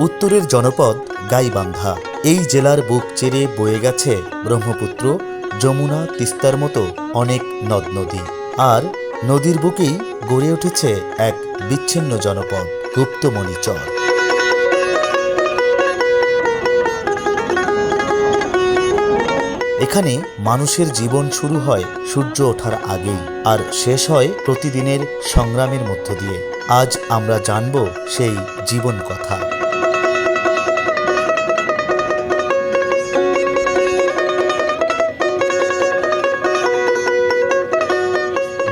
উত্তরের জনপদ গাইবান্ধা। এই জেলার বুক চেরে বয়ে গেছে ব্রহ্মপুত্র, যমুনা, তিস্তার মতো অনেক নদ নদী আর নদীর বুকেই গড়ে উঠেছে এক বিচ্ছিন্ন জনপদ, গুপ্তমণিচর। এখানে মানুষের জীবন শুরু হয় সূর্য ওঠার আগেই, আর শেষ হয় প্রতিদিনের সংগ্রামের মধ্য দিয়ে। আজ আমরা জানব সেই জীবন কথা।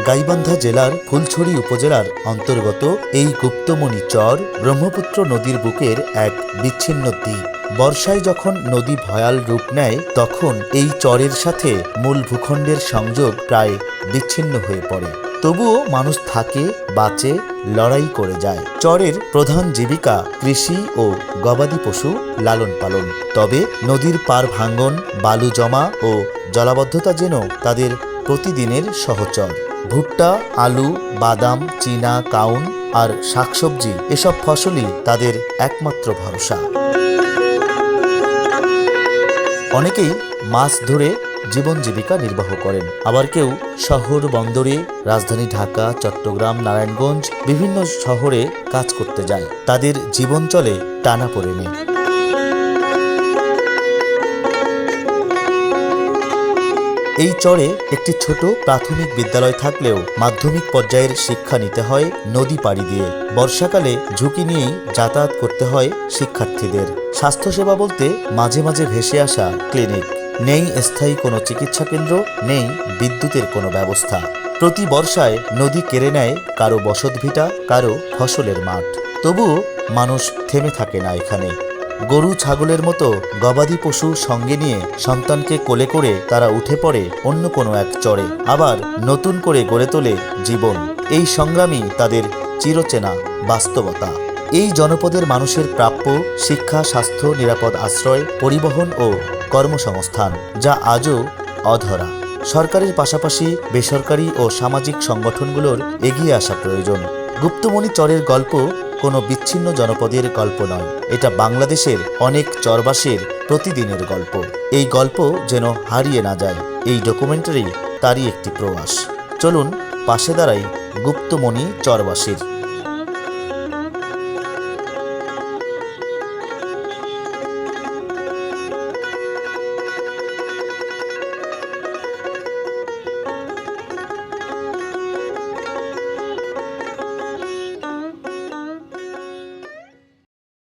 গাইবান্ধা জেলার ফুলছড়ি উপজেলার অন্তর্গত এই গুপ্তমণি চর ব্রহ্মপুত্র নদীর বুকের এক বিচ্ছিন্ন দ্বীপ। বর্ষায় যখন নদী ভয়াল রূপ নেয়, তখন এই চরের সাথে মূল ভূখণ্ডের সংযোগ প্রায় বিচ্ছিন্ন হয়ে পড়ে। তবুও মানুষ থাকে, বাঁচে, লড়াই করে যায়। চরের প্রধান জীবিকা কৃষি ও গবাদি পশু লালন পালন। তবে নদীর পার ভাঙ্গন, বালু জমা ও জলাবদ্ধতা যেন তাদের প্রতিদিনের সহচর। ভুট্টা, আলু, বাদাম, চীনা, কাউন আর শাকসবজি এসব ফসলই তাদের একমাত্র ভরসা। অনেকেই মাছ ধরে জীবন জীবিকা নির্বাহ করেন। আবার কেউ শহর, বন্দরে, রাজধানী ঢাকা, চট্টগ্রাম, নারায়ণগঞ্জ, বিভিন্ন শহরে কাজ করতে যায়। তাদের জীবন চলে টানা পড়ে নেই এই চরে একটি ছোট প্রাথমিক বিদ্যালয় থাকলেও মাধ্যমিক পর্যায়ের শিক্ষা নিতে হয় নদী পাড়ি দিয়ে। বর্ষাকালে ঝুঁকি নিয়েই যাতায়াত করতে হয় শিক্ষার্থীদের। স্বাস্থ্যসেবা বলতে মাঝে মাঝে ভেসে আসা ক্লিনিক। নেই স্থায়ী কোনো চিকিৎসা কেন্দ্র, নেই বিদ্যুতের কোনো ব্যবস্থা। প্রতি বর্ষায় নদী কেড়ে নেয় কারও বসতভিটা, কারও ফসলের মাঠ। তবুও মানুষ থেমে থাকে না এখানে। গরু, ছাগলের মতো গবাদি পশু সঙ্গে নিয়ে সন্তানকে কোলে করে তারা উঠে পড়ে অন্য কোনো এক চরে, আবার নতুন করে গড়ে তোলে জীবন। এই সংগ্রামই তাদের চিরচেনা বাস্তবতা। এই জনপদের মানুষের প্রাপ্য শিক্ষা, স্বাস্থ্য, নিরাপদ আশ্রয়, পরিবহন ও কর্মসংস্থান, যা আজও অধরা। সরকারের পাশাপাশি বেসরকারি ও সামাজিক সংগঠনগুলোর এগিয়ে আসা প্রয়োজন। গুপ্তমণি চরের গল্প কোনো বিচ্ছিন্ন জনপদের গল্প নয়। এটা বাংলাদেশের অনেক চরবাসীর প্রতিদিনের গল্প। এই গল্প যেন হারিয়ে না যায়। এই ডকুমেন্টারি তারই একটি প্রবাস চলুন, পাশে দাঁড়াই গুপ্তমণি চরবাসীর